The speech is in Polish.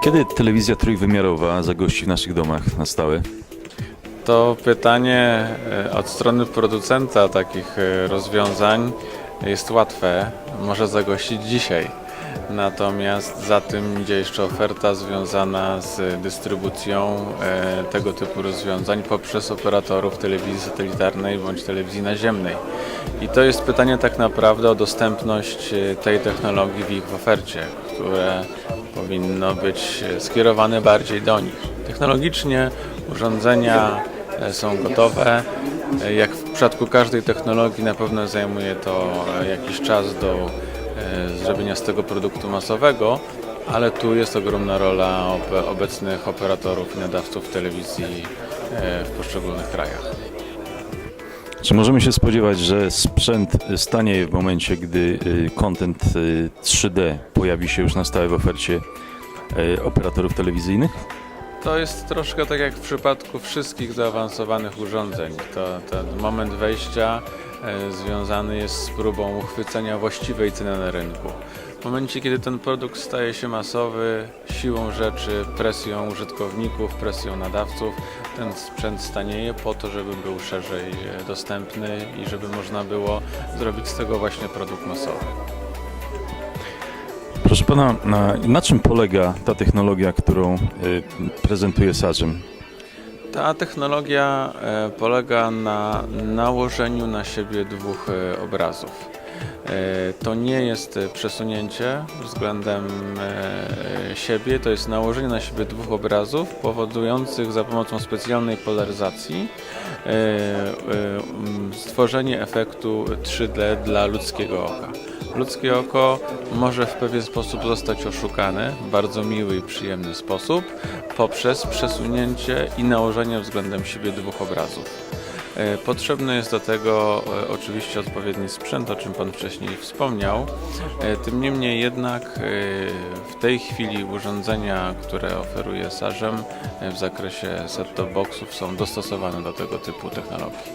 Kiedy telewizja trójwymiarowa zagości w naszych domach na stałe? To pytanie e, od strony producenta takich e, rozwiązań jest łatwe. Może zagościć dzisiaj. Natomiast za tym idzie jeszcze oferta związana z dystrybucją e, tego typu rozwiązań poprzez operatorów telewizji satelitarnej bądź telewizji naziemnej. I to jest pytanie tak naprawdę o dostępność e, tej technologii w ich ofercie, które powinno być e, skierowane bardziej do nich. Technologicznie urządzenia są gotowe. E, Jak w przypadku każdej technologii na pewno zajmuje to e, jakiś czas do e, zrobienia z tego produktu masowego, ale tu jest ogromna rola ob- obecnych operatorów i nadawców telewizji w poszczególnych krajach. Czy możemy się spodziewać, że sprzęt stanieje w momencie, gdy content y, 3D pojawi się już na stałe w ofercie operatorów telewizyjnych? To jest troszkę tak jak w przypadku wszystkich zaawansowanych urządzeń. To ten moment wejścia e, związany jest z próbą uchwycenia właściwej ceny na rynku. W momencie, kiedy ten produkt staje się masowy, siłą rzeczy, presją użytkowników, presją nadawców, ten sprzęt stanieje po to, żeby był szerzej e, dostępny i żeby można było zrobić z tego właśnie produkt masowy. Proszę pana, na, na czym polega ta technologia, którą y, prezentuje Sarzem? Ta technologia e, polega na nałożeniu na siebie dwóch e, obrazów. E, To nie jest e, przesunięcie względem e, siebie, to jest nałożenie na siebie dwóch obrazów powodujących za pomocą specjalnej polaryzacji stworzenie efektu 3D dla ludzkiego oka. Ludzkie oko może w pewien sposób zostać oszukane w bardzo miły i przyjemny sposób poprzez przesunięcie i nałożenie względem siebie dwóch obrazów. E, Potrzebny jest do tego e, oczywiście odpowiedni sprzęt, o czym Pan wcześniej wspomniał. E, Tym niemniej jednak w tej chwili urządzenia, które oferuje Sarzem w zakresie set-top boxów są dostosowane do tego typu technologii.